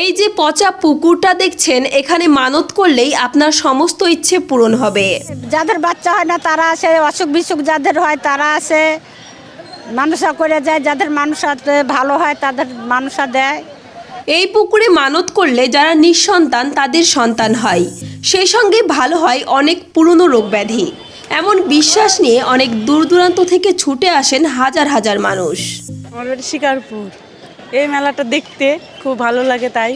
এই যে পচা পুকুরটা দেখছেন এখানে মানত করলেই আপনার সমস্ত ইচ্ছে পূরণ হবে। যাদের বাচ্চা হয় না তারা আসে অসুখ বিসুখ যাদের হয় তারা আসে। মানুষা করে যায় যাদের মানুষা ভালো হয় তাদের মানুষা দেয়। এই পুকুরে মানত করলে যারা নিঃসন্তান তাদের সন্তান হয়। সেই সঙ্গে ভালো হয় অনেক পুরনো রোগ ব্যাধি। এমন বিশ্বাস নিয়ে অনেক দূর দূরান্ত থেকে ছুটে আসেন হাজার হাজার মানুষ। আমার বাড়ি শিকারপুর। এই মেলাটা দেখতে খুব ভালো লাগে তাই।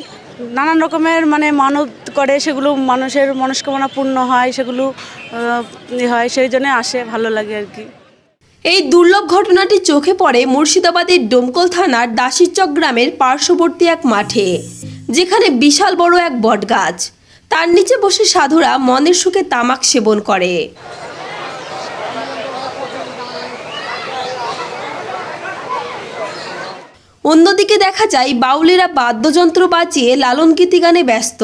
নানান রকমের মানে মানত করে, সেগুলো মানুষের মনস্কামনা পূর্ণ হয়, সেগুলো হয়, সেই জন্য আসে, ভালো লাগে আর কি। এই দুর্লভ ঘটনাটি চোখে পড়ে মুর্শিদাবাদের ডোমকল থানার দাসিচক গ্রামের পার্শ্ববর্তী এক মাঠে, যেখানে বিশাল বড় এক বটগাছ। তার নিচে বসে সাধুরা মনের সুখে তামাক সেবন করে। অন্যদিকে দেখা যায়, বাউলেরা বাদ্যযন্ত্র বাজিয়ে লালন গীতি গানে ব্যস্ত।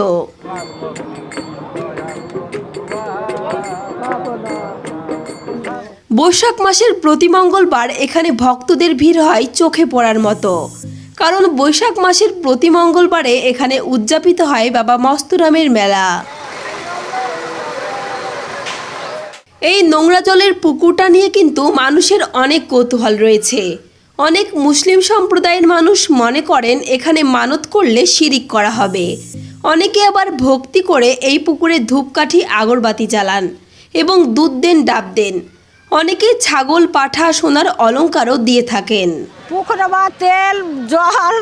বৈশাখ মাসের প্রতি মঙ্গলবার এখানে ভক্তদের ভিড় হয় চোখে পড়ার মতো। কারণ বৈশাখ মাসের প্রতি মঙ্গলবারে এখানে উদযাপিত হয় বাবা মস্তুরামের মেলা। এই নোংরা জলের পুকুরটা নিয়ে কিন্তু মানুষের অনেক কৌতূহল রয়েছে। অনেক মুসলিম সম্প্রদায়ের মানুষ মনে করেন এখানে মানত করলে শিরিক করা হবে। অনেকে আবার ভক্তি করে এই পুকুরে ধূপকাঠি, আগরবাতি জ্বালান এবং দুধ দেন, ডাব দেন। অনেকে ছাগল, পাঠা, সোনার অলংকারও দিয়ে থাকেন। পুকুরে বা তেল, জল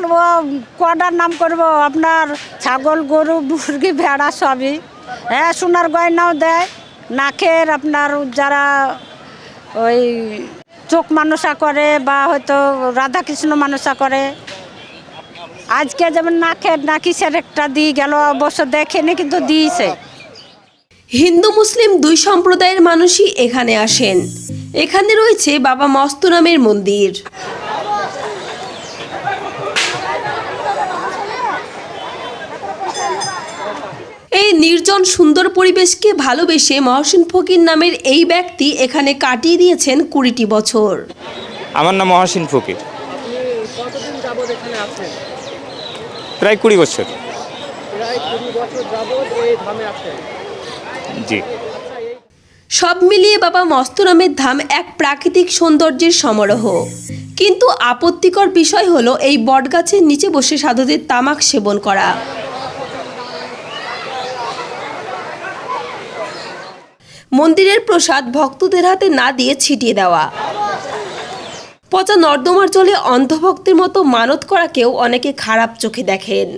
কটার নাম করব? আপনার ছাগল, গরু, মুরগি, ভেড়া সবই। হ্যাঁ সোনার গয়নাও দেয়। নাকের আপনার যারা ওই চোখ মানুষা করে বা হয়তো রাধাকৃষ্ণ মানুষা করে। আজকে যেমন নাকের নাকিসের একটা দিয়ে গেল, অবশ্য দেখেনি কিন্তু দিয়েছে। হিন্দু, মুসলিম দুই সম্প্রদায়ের মানুষই এখানে আসেন। এখানে রয়েছে বাবা মস্তনামের মন্দির। এই নির্জন সুন্দর পরিবেশকে ভালোবেসে মহসিন ফকির নামের এই ব্যক্তি এখানে কাটিয়ে দিয়েছেন কুড়িটি বছর। আমার নাম মহাসিন ফকির। প্রায় কুড়ি বছর। জি। সব মিলিয়ে বাবা মস্তনামের ধাম এক প্রাকৃতিক সৌন্দর্যের সমারোহ। কিন্তু আপত্তিকর বিষয় হলো এই বটগাছের নিচে বসে সাধুদের তামাক সেবন করা। মন্দিরের প্রসাদ ভক্তদের হাতে না দিয়ে ছিটিয়ে দেওয়া। পচা নর্দমার জলে অন্ধভক্তের মতো মানত করাকেও অনেকে খারাপ চোখে দেখেন।